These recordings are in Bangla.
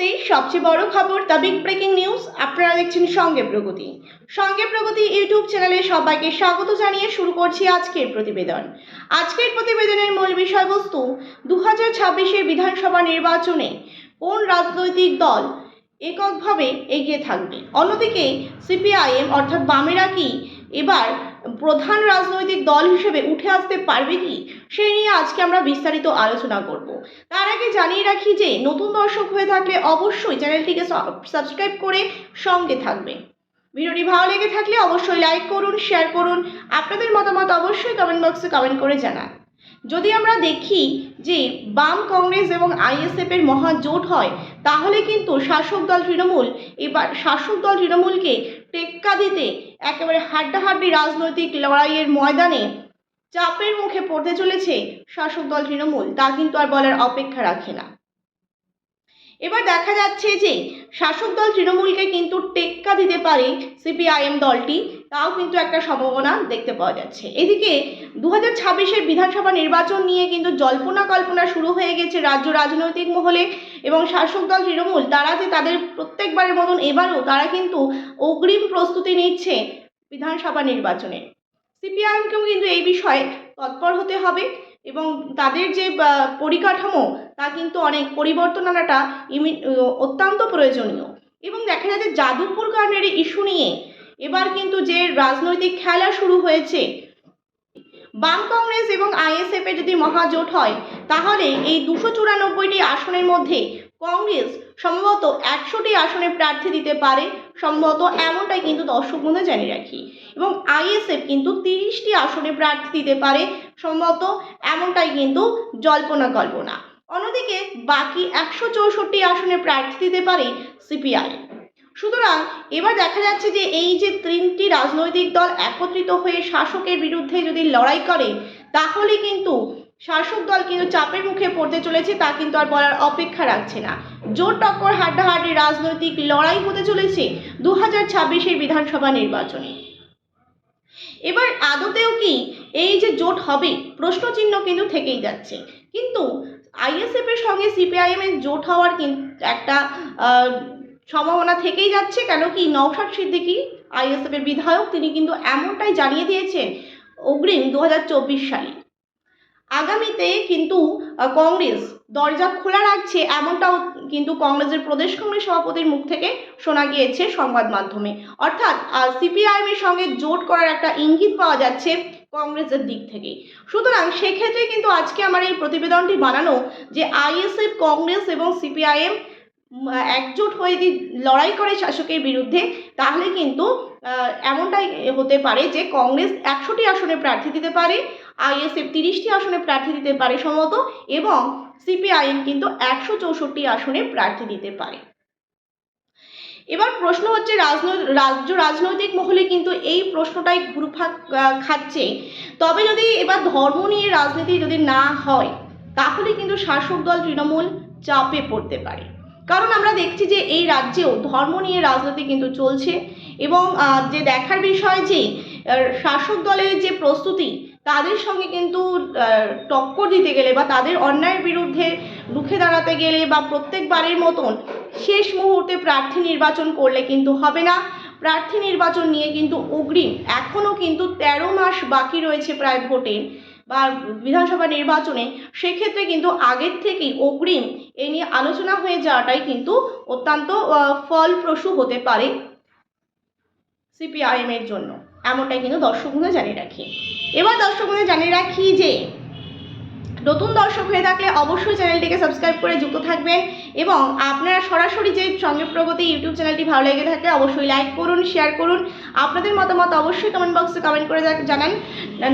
মুহূর্তে সবচেয়ে বড় খবর দ্য বিগ ব্রেকিং নিউজ, আপনারা দেখছেন সঙ্গে প্রগতি। সঙ্গে প্রগতি ইউটিউব চ্যানেলে সবাইকে স্বাগত জানিয়ে শুরু করছি আজকের প্রতিবেদন। আজকের প্রতিবেদনের মূল বিষয়বস্তু দু হাজার ছাব্বিশের বিধানসভা নির্বাচনে কোন রাজনৈতিক দল এককভাবে এগিয়ে থাকবে? অন্যদিকে, সিপিআইএম অর্থাৎ বামেরা কি এবার প্রধান রাজনৈতিক দল হিসেবে উঠে আসতে পারবে কি? সেই নিয়ে আজকে আমরা বিস্তারিত আলোচনা করব। তার আগে জানিয়ে রাখি যে, নতুন দর্শক হয়ে থাকলে অবশ্যই চ্যানেলটিকে সাবস্ক্রাইব করে সঙ্গে থাকবে। ভিডিওটি ভালো লেগে থাকলে অবশ্যই লাইক করুন, শেয়ার করুন। আপনাদের মতামত অবশ্যই কমেন্ট বক্সে কমেন্ট করে জানান। যদি আমরা দেখি যে বাম কংগ্রেস এবং আইএসএফ এর মহা জোট হয়, তাহলে কিন্তু শাসক দল তৃণমূল, এবার শাসক দল তৃণমূলকে টেক্কা দিতে একেবারে হাড্ডাহাড্ডি রাজনৈতিক লড়াইয়ের ময়দানে চাপের মুখে পড়তে চলেছে শাসক দল তৃণমূল, তা কিন্তু আর বলার অপেক্ষা রাখে না। এবার দেখা যাচ্ছে যে শাসক দল তৃণমূলকে কিন্তু টেক্কা দিতে পারে সিপিআইএম দলটি তাও কিন্তু একটা সম্ভাবনা দেখতে পাওয়া যাচ্ছে। এদিকে দু হাজার ছাব্বিশের বিধানসভা নির্বাচন নিয়ে কিন্তু জল্পনা কল্পনা শুরু হয়ে গেছে রাজ্য রাজনৈতিক মহলে এবং শাসক দল তৃণমূল, তারা যে তাদের প্রত্যেকবারের মতন এবারও তারা কিন্তু অগ্রিম প্রস্তুতি নিচ্ছে বিধানসভা নির্বাচনে। সিপিআইএমকেও কিন্তু এই বিষয়ে তৎপর হতে হবে এবং তাদের যে পরিকাঠামো তা কিন্তু অনেক পরিবর্তন আনাটা অত্যন্ত প্রয়োজনীয়। এবং দেখা যাচ্ছে যাদবপুর কাণ্ডের ইস্যু নিয়ে এবার কিন্তু যে রাজনৈতিক খেলা শুরু হয়েছে, বাম কংগ্রেস এবং আইএসএফ এর যদি মহাজোট হয়, তাহলে এই দুশো চুরানব্বইটি আসনের মধ্যে কংগ্রেস সম্ভবত একশোটি আসনে প্রার্থী দিতে পারে, সম্ভবত এমনটাই কিন্তু দর্শক বন্ধু জানিয়ে রাখি। এবং আইএসএফ কিন্তু তিরিশটি আসনে প্রার্থী দিতে পারে, সম্ভবত এমনটাই কিন্তু জল্পনা কল্পনা। অন্যদিকে বাকি একশো চৌষট্টি আসনে প্রার্থী দিতে পারে সিপিআই। সুতরাং এবার দেখা যাচ্ছে যে এই যে তিনটি রাজনৈতিক দল একত্রিত হয়ে শাসকের বিরুদ্ধে যদি লড়াই করে, তাহলে কিন্তু শাসক দল কিন্তু চাপের মুখে পড়তে চলেছে, তা কিন্তু আর বলার অপেক্ষা রাখছে না। জোর টক্কর হাড্ডাহাড্ডি রাজনৈতিক লড়াই হতে চলেছে দু হাজার ছাব্বিশের বিধানসভা নির্বাচনে। এবার আদতেও কি এই যে জোট হবে, প্রশ্নচিহ্ন কিন্তু থেকেই যাচ্ছে। কিন্তু আইএসএফ এর সঙ্গে সিপিআইএম এর জোট হওয়ার কিন্তু একটা সম্ভাবনা থেকেই যাচ্ছে কেন কি নওশাদ সিদ্দিকী আইএসএফ এর বিধায়ক, তিনি কিন্তু এমনটাই জানিয়ে দিয়েছেন অগ্রিম দু সালে। আগামীতে কিন্তু কংগ্রেস দরজা খোলা রাখছে এমনটাও কিন্তু কংগ্রেসের প্রদেশ কংগ্রেস সভাপতির মুখ থেকে শোনা গিয়েছে সংবাদ মাধ্যমে। অর্থাৎ সিপিআইএমের সঙ্গে জোট করার একটা ইঙ্গিত পাওয়া যাচ্ছে কংগ্রেসের দিক থেকে। সুতরাং সেক্ষেত্রে কিন্তু আজকে আমার এই প্রতিবেদনটি বানানো যে আইএসএফ, কংগ্রেস এবং সিপিআইএম একজোট হয়ে যদি লড়াই করে শাসকের বিরুদ্ধে তাহলে কিন্তু এমনটাই হতে পারে যে কংগ্রেস একশোটি আসনে প্রার্থী দিতে পারে আইএসএফ তিরিশটি আসনে প্রার্থী দিতে পারে সম্ভবত এবং সিপিআইএম কিন্তু একশো চৌষট্টি আসনে প্রার্থী দিতে পারে। এবার প্রশ্ন হচ্ছে রাজ্য রাজনৈতিক মহলে কিন্তু এই প্রশ্নটাই ঘুরপাক আহ, খাচ্ছে। তবে যদি এবার ধর্ম নিয়ে রাজনীতি যদি না হয় তাহলে কিন্তু শাসক দল তৃণমূল চাপে পড়তে পারে। কারণ আমরা দেখছি যে এই রাজ্যেও ধর্ম নিয়ে রাজনীতি কিন্তু চলছে এবং যে দেখার বিষয় যে শাসক দলের যে প্রস্তুতি, তাদের সঙ্গে কিন্তু টক্কর দিতে গেলে বা তাদের অন্যায়ের বিরুদ্ধে রুখে দাঁড়াতে গেলে বা প্রত্যেকবারের মতন শেষ মুহূর্তে প্রার্থী নির্বাচন করলে কিন্তু হবে না। প্রার্থী নির্বাচন নিয়ে কিন্তু অগ্রিম এখনও কিন্তু তেরো মাস বাকি রয়েছে প্রায় ভোটে। বা বিধানসভা নির্বাচনে, সেক্ষেত্রে কিন্তু আগের থেকেই অগ্রিম এ নিয়ে আলোচনা হয়ে যাওয়াটাই কিন্তু অত্যন্ত ফলপ্রসূ হতে পারে সিপিআইএমের জন্য। এমনটাই কিন্তু দর্শকগুলো জানিয়ে রাখি। এবার দর্শকগুলো জানিয়ে রাখি যে নতুন দর্শক হয়ে থাকলে অবশ্যই চ্যানেলটিকে সাবস্ক্রাইব করে যুক্ত থাকবেন এবং আপনারা সরাসরি যে সঙ্গে প্রগতি ইউটিউব চ্যানেলটি ভালো লেগে থাকে অবশ্যই লাইক করুন শেয়ার করুন। আপনাদের মতামত অবশ্যই কমেন্ট বক্সে কমেন্ট করে জানান।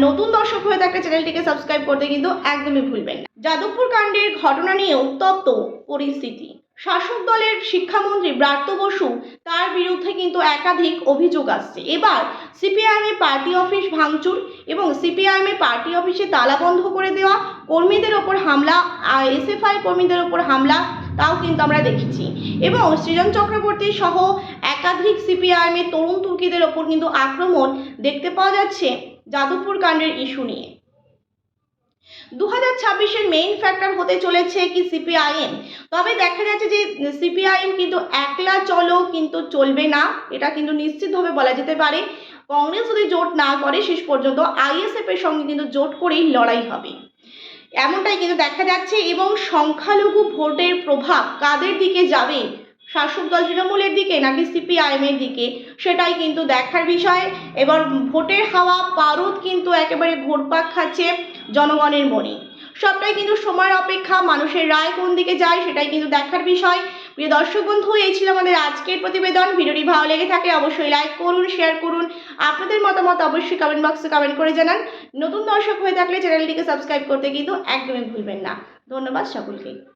নতুন দর্শক হয়ে থাকলে চ্যানেলটিকে সাবস্ক্রাইব করতে কিন্তু একদমই ভুলবেন না। যাদবপুর কাণ্ডের ঘটনা নিয়ে উত্তপ্ত পরিস্থিতি। শাসক দলের শিক্ষামন্ত্রী ব্রাত্য বসু তার বিরুদ্ধে কিন্তু একাধিক অভিযোগ আসছে। এবার সিপিআইএম পার্টি অফিস ভাঙচুর এবং সিপিআইএম পার্টি অফিসে তালা বন্ধ করে দেওয়া, কর্মীদের ওপর হামলা এসএফআই কর্মীদের ওপর হামলা, তাও কিন্তু আমরা দেখেছি। এবং সৃজন চক্রবর্তী সহ একাধিক সিপিআইএম এর তরুণ তুর্কিদের ওপর কিন্তু আক্রমণ দেখতে পাওয়া যাচ্ছে যাদবপুর কাণ্ডের ইস্যু নিয়ে। দু হাজার ছাব্বিশের মেইন ফ্যাক্টর হতে চলেছে কি সিপিআইএম তবে দেখা যাচ্ছে যে সিপিআইএম কিন্তু একলা চলো কিন্তু চলবে না, এটা কিন্তু নিশ্চিতভাবে বলা যেতে পারে। কংগ্রেস যদি জোট না করে, শেষ পর্যন্ত আইএসএফ এর সঙ্গে কিন্তু জোট করেই লড়াই হবে। এমনটাই কিন্তু দেখা যাচ্ছে এবং সংখ্যালঘু ভোটের প্রভাব কাদের দিকে যাবে? শাসক দল তৃণমূলের দিকে নাকি সিপিআইএম এর দিকে? সেটাই কিন্তু দেখার বিষয়। এবার ভোটের হাওয়া, পারদ কিন্তু একেবারে ঘুরপাক খাচ্ছে জনগণের মনে। সবটাই কিন্তু সময়ের অপেক্ষা, মানুষের রায় কোন দিকে যায় সেটাই কিন্তু দেখার বিষয়। প্রিয় দর্শক বন্ধু, এই ছিল আমাদের আজকের প্রতিবেদন। ভিডিওটি ভালো লেগে থাকে অবশ্যই লাইক করুন, শেয়ার করুন। আপনাদের মতামত অবশ্যই কমেন্ট বক্সে কমেন্ট করে জানান। নতুন দর্শক হয়ে থাকলে চ্যানেলটিকে সাবস্ক্রাইব করতে কিন্তু একদমই ভুলবেন না। ধন্যবাদ সকলকে।